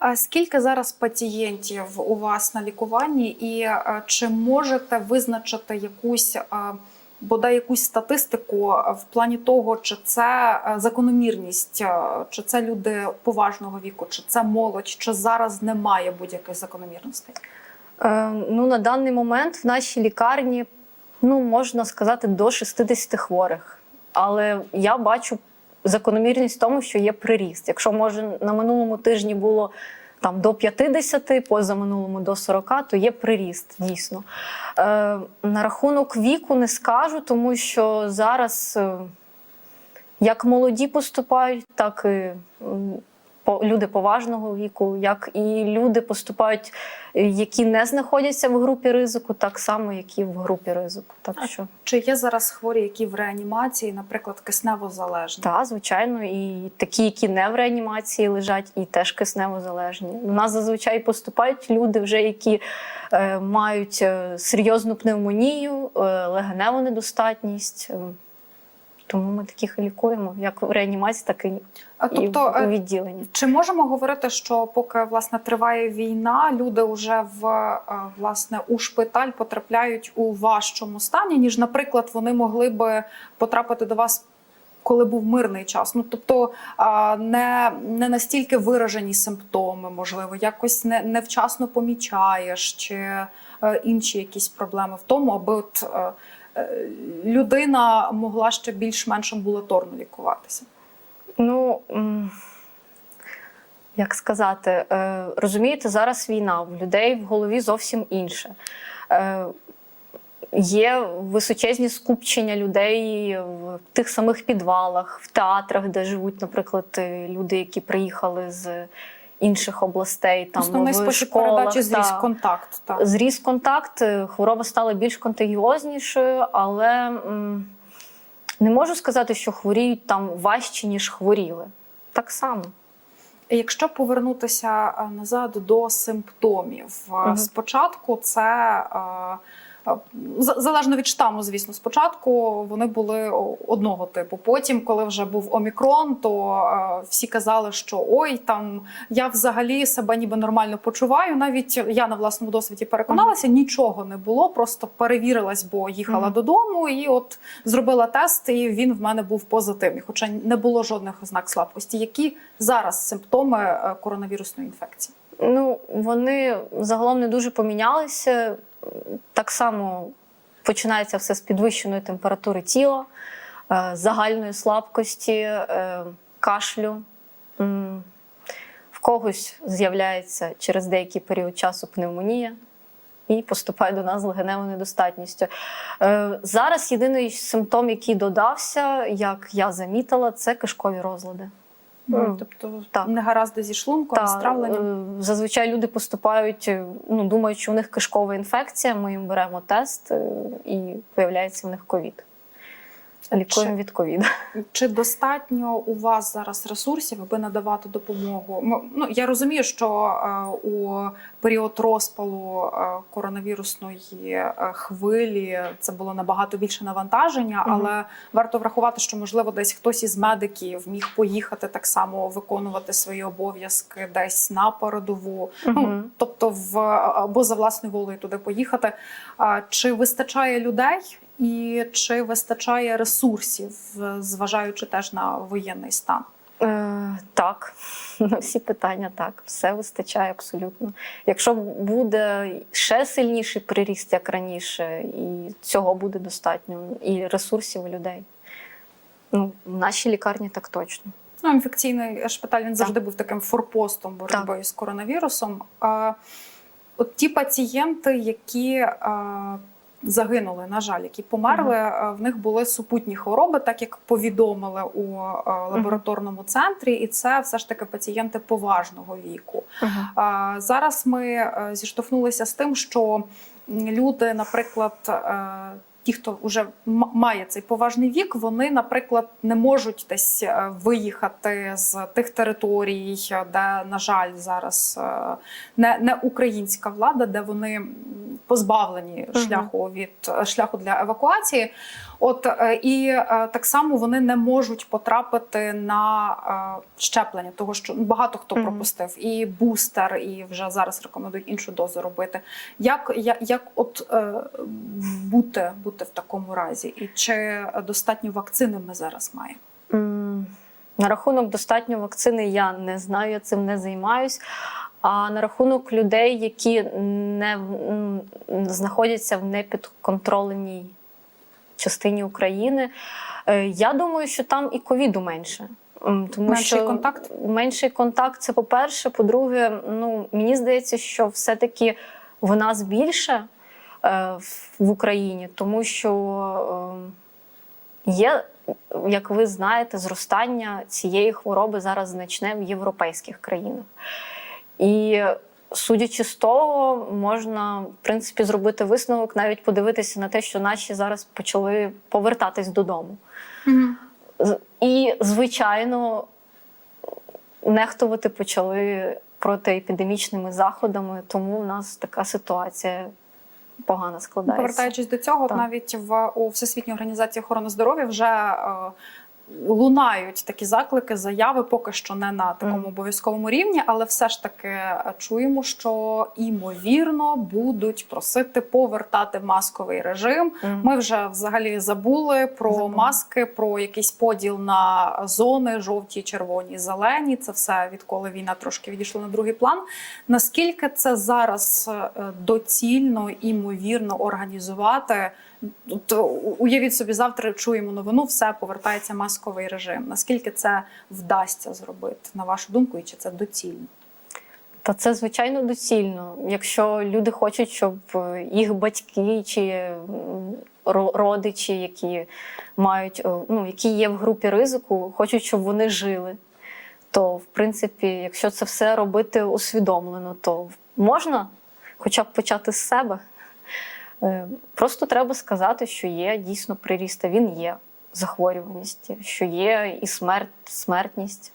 А Скільки зараз пацієнтів у вас на лікуванні, і е, чи можете визначити якусь е, бодай якусь статистику е, в плані того, чи це закономірність, чи це люди поважного віку, чи це молодь, чи зараз немає будь-яких закономірностей? Е, ну, на даний момент в нашій лікарні, ну, можна сказати, до 60 хворих. Але я бачу закономірність в тому, що є приріст. Якщо може на минулому тижні було там до 50, позаминулому до 40, то є приріст дійсно. Е, на рахунок віку не скажу, тому що зараз е, як молоді поступають, так і люди поважного віку, як і люди поступають, е, які не знаходяться в групі ризику, так само, як і в групі ризику. Так А що Чи є зараз хворі, які в реанімації, наприклад, киснево залежні? так, звичайно, і такі, які не в реанімації лежать, і теж киснево залежні. У нас зазвичай поступають люди, вже які е, мають е, серйозну пневмонію, е, легеневу недостатність. Тому ми таких і лікуємо, як в реанімації, так і, А і тобто, в е, відділенні. Чи можемо говорити, що поки власне триває війна, люди вже в е, власне у шпиталь потрапляють у важчому стані, ніж, наприклад, вони могли би потрапити до вас, коли був мирний час? Ну тобто не, не настільки виражені симптоми, можливо, якось не, невчасно помічаєш, чи інші якісь проблеми в тому, аби от. е, е, Людина могла ще більш-менш амбулаторно лікуватися. Ну як сказати, е, розумієте, зараз війна, в людей в голові зовсім інше. Е, Є височезні скупчення людей в тих самих підвалах, в театрах, де живуть, наприклад, е, люди, які приїхали з інших областей. Там Основний в школах, передачі зріс контакт. Так. Зріс контакт, е, хвороба стала більш контагіознішою, але м, не можу сказати, що хворіють там важче, ніж хворіли. Так само. Якщо повернутися е, назад до симптомів, Мгм. спочатку це е, залежно від штаму, звісно, спочатку вони були одного типу. Потім, коли вже був омікрон, то всі казали, що ой, там я взагалі себе ніби нормально почуваю. Навіть я на власному досвіді переконалася, нічого не було, просто перевірилась, бо їхала Мгм. додому, і от зробила тест, і він в мене був позитивний, хоча не було жодних ознак слабкості. Які зараз симптоми е, коронавірусної інфекції? Ну, вони загалом не дуже помінялися. Так само починається все з підвищеної температури тіла, е, загальної слабкості, е, кашлю. В когось з'являється через деякий період часу пневмонія. І поступає до нас з легеневою недостатністю. Е, Зараз єдиний симптом, який додався, як я замітила, це кишкові розлади. Мгм. Тобто Так. негаразди зі шлунком, так. з травленням. е, Зазвичай люди поступають, е, ну думають, що у них кишкова інфекція. Ми їм беремо тест е, і виявляється в них ковід. Лікуємо від ковіду. Чи достатньо у вас зараз ресурсів, аби надавати допомогу? Ну я розумію, що е, у період розпалу е, коронавірусної е, хвилі це було набагато більше навантаження, але варто врахувати, що можливо десь хтось із медиків міг поїхати так само виконувати свої обов'язки десь на передову. Ну тобто, в або за власною волею туди поїхати. Чи вистачає людей і чи вистачає ресурсів, е, зважаючи теж на воєнний стан? Е, так, на всі питання так. Все вистачає абсолютно. Якщо буде ще сильніший приріст, як раніше, і цього буде достатньо, і ресурсів у людей. Ну, в нашій лікарні так точно. Ну, інфекційний шпиталь він завжди був таким форпостом боротьби Так. з коронавірусом. А, от ті пацієнти, які а, загинули, на жаль, які померли, а, в них були супутні хвороби, так як повідомили у лабораторному центрі, і це все ж таки пацієнти поважного віку. А, Зараз ми е, зіштовхнулися з тим, що люди, наприклад, е, ті, хто вже має цей поважний вік, вони, наприклад, не можуть десь е, виїхати з тих територій, е, де, на жаль, зараз е, не, не українська влада, де вони позбавлені Мгм. шляху від е, шляху для евакуації. От е, і е, так само вони не можуть потрапити на щеплення, того що багато хто Мгм. пропустив і бустер, і вже зараз рекомендують іншу дозу робити. Як, як, як от бути, бути в такому разі, і чи достатньо вакцини ми зараз маємо? На рахунок достатньо вакцини я не знаю, я цим не займаюсь. А на рахунок людей, які не знаходяться в непідконтроленій частині України, е, я думаю, що там і ковіду менше. Тому Менший що контакт? Менший контакт це по-перше. По-друге, ну мені здається, що все-таки в нас більше е, в- в Україні, тому що е, є, як ви знаєте, зростання цієї хвороби зараз значне в європейських країнах. І судячи з того, можна в принципі зробити висновок, навіть подивитися на те, що наші зараз почали повертатись додому. З- І, звичайно, нехтувати почали протиепідемічними заходами, тому в нас така ситуація погано складається. Повертаючись до цього, Так. навіть в у Всесвітній організації охорони здоров'я вже е, лунають такі заклики, заяви поки що не на такому обов'язковому рівні, але все ж таки е, чуємо, що імовірно будуть просити повертати масковий режим. Ми вже взагалі забули про Забули. маски, про якийсь поділ на зони жовті, червоні, зелені. Це все відколи війна трошки відійшла на другий план. Наскільки це зараз е, доцільно імовірно організувати? У- уявіть собі, завтра чуємо новину, все повертається масковий режим. Наскільки це вдасться зробити, на вашу думку, і чи це доцільно? Та це звичайно доцільно. Якщо люди хочуть, щоб е, їх батьки чи родичі, які мають е, ну, які є в групі ризику, хочуть, щоб вони жили. То, в принципі, якщо це все робити усвідомлено, то можна хоча б почати з себе. Е, Просто треба сказати, що є дійсно приріст, а він є захворюваність, що є і смерть, смертність.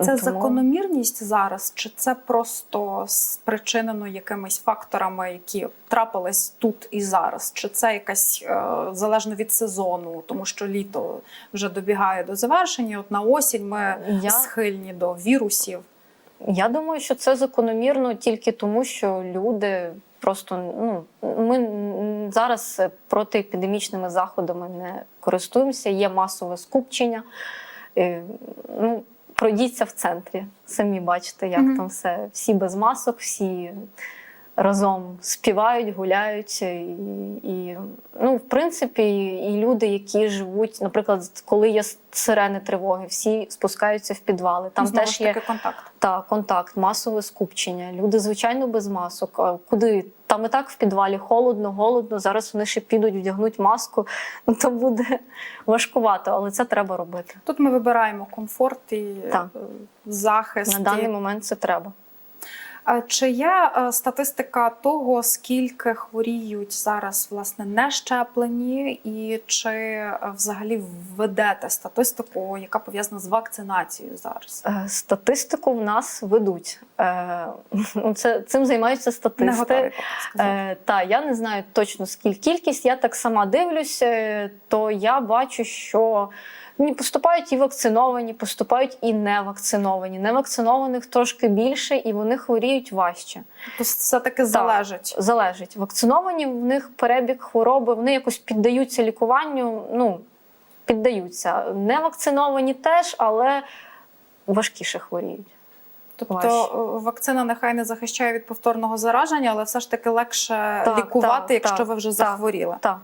Це Тому- закономірність зараз, чи це просто спричинено якимись факторами, які трапились тут і зараз? Чи це якась е, залежно від сезону, тому що літо вже добігає до завершення? От на осінь ми Я- схильні до вірусів. Я думаю, що це закономірно тільки тому, що люди просто ну ми зараз протиепідемічними заходами не користуємося. Є масове скупчення. Е, Ну, пройдіться в центрі, самі бачите, як Мгм. там все. Всі без масок, всі разом співають, гуляють. І, і ну, в принципі, і люди, які живуть, наприклад, коли є сирени тривоги, всі спускаються в підвали. Там Знову теж є таки контакт. та, контакт, масове скупчення. Люди, звичайно, без масок. А куди? Там і так в підвалі холодно, голодно. Зараз вони ще підуть, вдягнуть маску. Ну то буде важкувато, але це треба робити. Тут ми вибираємо комфорт і Так. е, захист. На даний момент це треба. Чи є е, статистика того, скільки хворіють зараз власне не щеплені, і чи е, взагалі ведете статистику, яка пов'язана з вакцинацією зараз? Е, Статистику в нас ведуть. Ну, Це цим займаються Не статисти. готові та я не знаю точно скільки кількість. Я так сама дивлюся, то я бачу, що поступають і вакциновані, поступають і невакциновані. Невакцинованих трошки більше, і вони хворіють важче. Тобто все-таки залежить. Залежить. Вакциновані в них перебіг хвороби, вони якось піддаються лікуванню. Ну піддаються. Невакциновані теж, але важкіше хворіють. Тобто важче. е, вакцина нехай не захищає від повторного зараження, але все ж таки легше Так, лікувати, так, якщо так, ви вже так. захворіли. Так.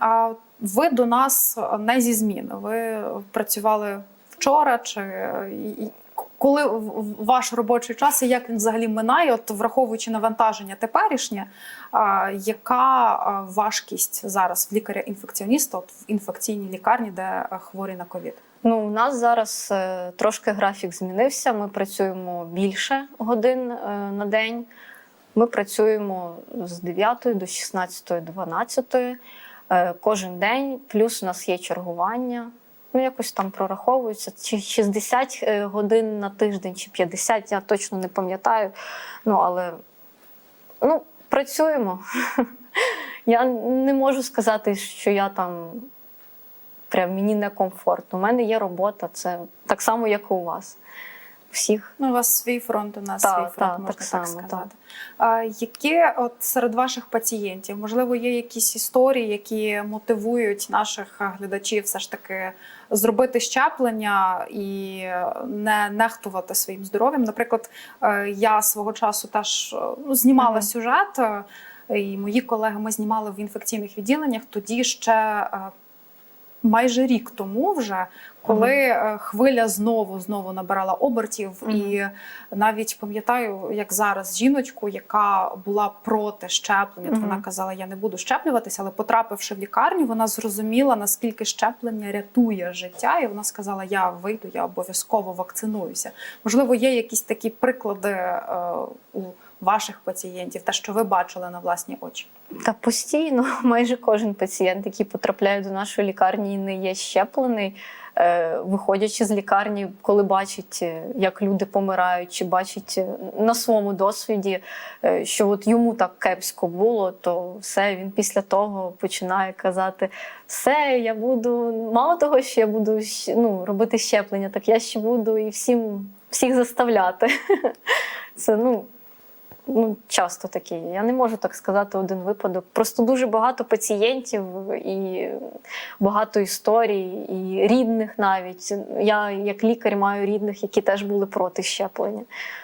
А ви до нас не зі зміни. Ви працювали вчора, чи е, коли ваш робочий час і як він взагалі минає, от враховуючи навантаження теперішнє, яка важкість зараз в лікаря-інфекціоніста от в інфекційній лікарні, де е, хворі на ковід? Ну, у нас зараз е, трошки графік змінився. Ми працюємо більше годин е, на день. Ми працюємо з 9 до 16, 12 е, кожен день. Плюс у нас є чергування. Ну, якось там прораховується. Чи 60 е, годин на тиждень, чи 50, я точно не пам'ятаю. Ну, але Ну, працюємо. Я не можу сказати, що я там прям мені некомфортно. У мене є робота, це так само, як і у вас. Всіх. Ну, у вас свій фронт, у нас Так, свій фронт, так, можна так так, само, сказати. А, які от серед ваших пацієнтів, можливо, є якісь історії, які мотивують наших е, глядачів все ж таки зробити щеплення і не нехтувати своїм здоров'ям? Наприклад, е, я свого часу теж е, ну, знімала Мгм. сюжет, і мої колеги ми знімали в інфекційних відділеннях. Тоді ще майже рік тому вже. Коли е, хвиля знову знову набирала обертів, Мгм. і навіть пам'ятаю, як зараз жіночку, яка була проти щеплення, то Мгм. вона казала: Я не буду щеплюватися, але потрапивши в лікарню, вона зрозуміла наскільки щеплення рятує життя, і вона сказала: Я вийду, я обов'язково вакцинуюся. Можливо, є якісь такі приклади е, у ваших пацієнтів, те, що ви бачили на власні очі. Та постійно майже кожен пацієнт, який потрапляє до нашої лікарні і не є щеплений, виходячи з лікарні, коли бачить, е, як люди помирають, чи бачить е, на своєму досвіді, е, що от йому так кепсько було, то все він після того починає казати: все, я буду мало того, що я буду ну, робити щеплення, так я ще буду і всім всіх заставляти. Це ну. Ну, часто такі. Я не можу так сказати один випадок. Просто дуже багато пацієнтів і багато історій, і рідних навіть. Я як лікар маю рідних, які теж були проти щеплення.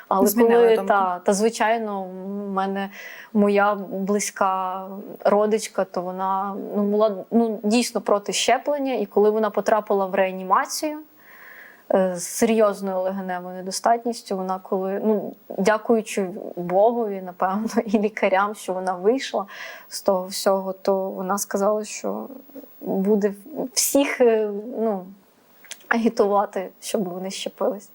Але Змінили коли думку. та, та звичайно, в мене моя близька родичка, то вона ну, була ну, дійсно проти щеплення, і коли вона потрапила в реанімацію з серйозною легеневою недостатністю. Вона коли, ну дякуючи Богові, напевно, і лікарям, що вона вийшла з того всього, то вона сказала, що буде всіх е, ну, агітувати, щоб вони щепились.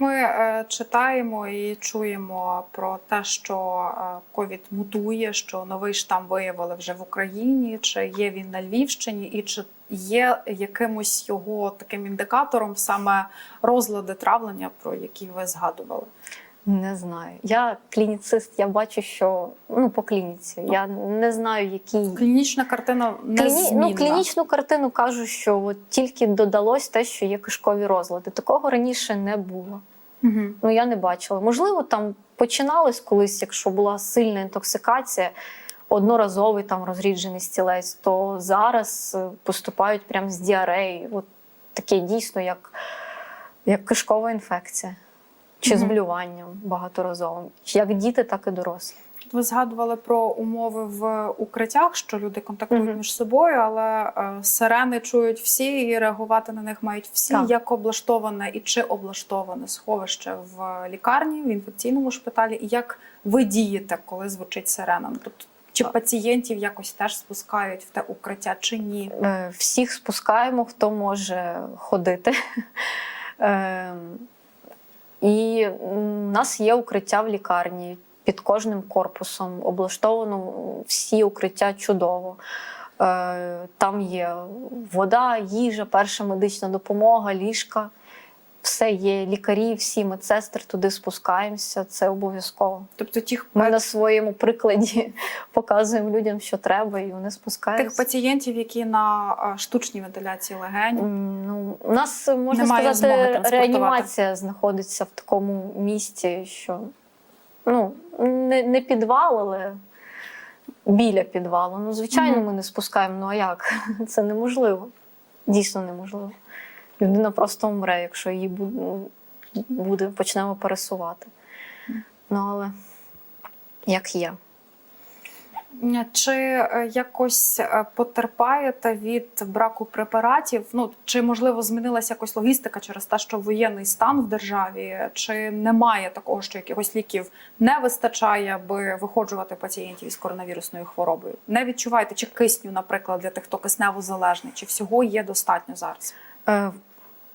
Ми е, читаємо і чуємо про те, що е, ковід мутує, що новий штам виявили вже в Україні, чи є він на Львівщині, і чи є якимось його таким індикатором саме розлади травлення, про які ви згадували. Не знаю. Я клініцист, я бачу, що ну по клініці. Я не знаю, які Клінічна картина не Кліні... змінна. Ну, клінічну картину кажу, що от тільки додалось те, що є кишкові розлади. Такого раніше не було. Угу. Ну я не бачила. Можливо, там починалось колись, якщо була сильна інтоксикація, одноразовий там розріджений стілець, то зараз е, поступають прямо з діареєю. От таке дійсно, як, як кишкова інфекція. Чи з блюванням багаторазовим, як діти, так і дорослі. Ви згадували про умови в укриттях, що люди контактують Мгм. між собою, але е, сирени чують всі і реагувати на них мають всі. Так. Як облаштоване і чи облаштоване сховище в лікарні, в інфекційному шпиталі, і як ви дієте, коли звучить сирена? Тобто, чи пацієнтів якось теж спускають в те укриття, чи ні? Е, Всіх спускаємо, хто може ходити. Ем, І у нас є укриття в лікарні під кожним корпусом. Облаштовано всі укриття чудово. Е, Там є вода, їжа, перша медична допомога, ліжка. Все є. Лікарі, всі медсестри туди спускаємося. Це обов'язково. Тобто тих, Ми на своєму прикладі показуємо людям, що треба, і вони тих пацієнтів, які на штучній вентиляції легень. Ну, у нас можна Немає сказати, реанімація знаходиться в такому місці, що ну, не, не підвал, але біля підвалу. Ну, звичайно, Мгм. ми не спускаємо. Ну а як? Це неможливо. Дійсно неможливо. Людина просто вмре, якщо її буде, ну, почнемо пересувати. Ну, але як є. Чи е, якось е, потерпаєте від браку препаратів? Ну чи можливо змінилася якось логістика через те, що воєнний стан в державі? Чи немає такого, що якихось ліків не вистачає, аби виходжувати пацієнтів із коронавірусною хворобою? Не відчуваєте чи кисню, наприклад, для тих, хто киснево залежний, чи всього є достатньо зараз?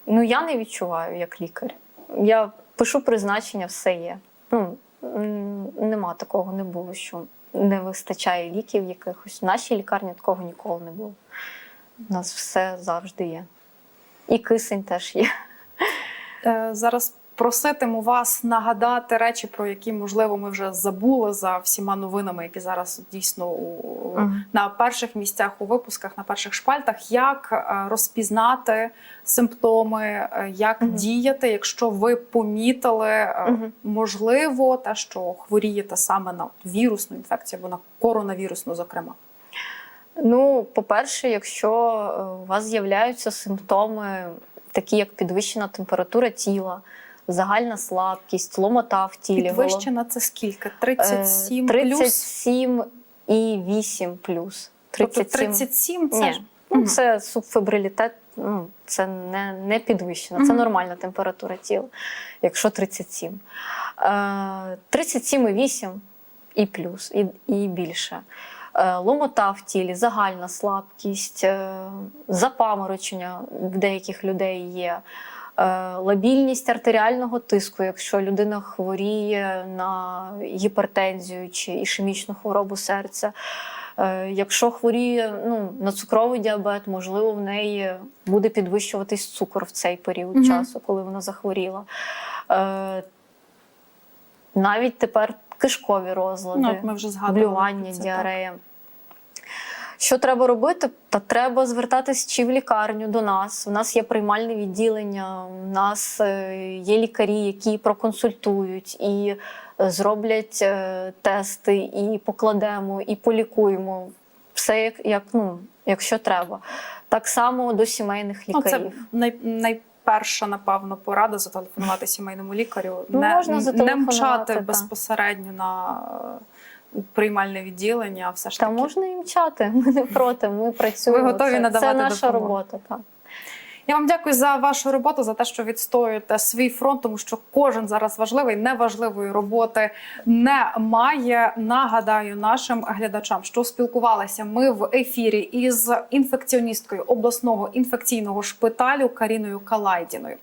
Ну, я не відчуваю як лікар. Я пишу призначення, все є. Ну, нема такого, не було, що не вистачає ліків якихось. В нашій лікарні такого ніколи не було. У нас все завжди є. І кисень теж є. Е, Зараз проситиму вас нагадати речі, про які можливо ми вже забули за всіма новинами, які зараз дійсно у Мгм. на перших місцях у випусках, на перших шпальтах, як е, розпізнати симптоми, е, як Мгм. діяти, якщо ви помітили Мгм. можливо те, що хворієте саме на вірусну інфекцію або на коронавірусну, зокрема. Ну, по-перше, якщо у вас з'являються симптоми, такі як підвищена температура тіла, загальна слабкість, ломота в тілі, Підвищена це скільки? Е, 37 плюс? 37 і 8 плюс. Тобто 37. 37 це Ні. ж Ну, це субфебрилітет, ну, це не, не підвищена, це нормальна температура тіла, якщо 37. Е, 37,8 і плюс, і, і більше. Е, ломота в тілі, загальна слабкість, е, запаморочення в деяких людей є. Е, Лабільність артеріального тиску, якщо людина хворіє на гіпертензію чи ішемічну хворобу серця. Е, Якщо хворіє ну, на цукровий діабет, можливо, в неї буде підвищуватись цукор в цей період Мгм. часу, коли вона захворіла. Е, Навіть тепер кишкові розлади ну, ми вже згадували. блювання, це, діарея. Що треба робити? Та треба звертатись чи в лікарню до нас. У нас є приймальне відділення, у нас е, є лікарі, які проконсультують і е, зроблять е, тести, і покладемо, і полікуємо. Все як, як ну, якщо треба. Так само до сімейних Ну, це лікарів. най, найперша, напевно, порада зателефонувати сімейному лікарю. Ну, не, можна не мчати та. безпосередньо на приймальне відділення, все ж Та можна і мчати. Ми не проти. Ми працюємо. Ви готові це, надавати це наша допомогу? робота. Так. Я вам дякую за вашу роботу, за те, що відстоюєте свій фронт, тому що кожен зараз важливий, неважливої роботи немає. Нагадаю нашим глядачам, що спілкувалися ми в ефірі із інфекціоністкою обласного інфекційного шпиталю Каріною Калайдіною.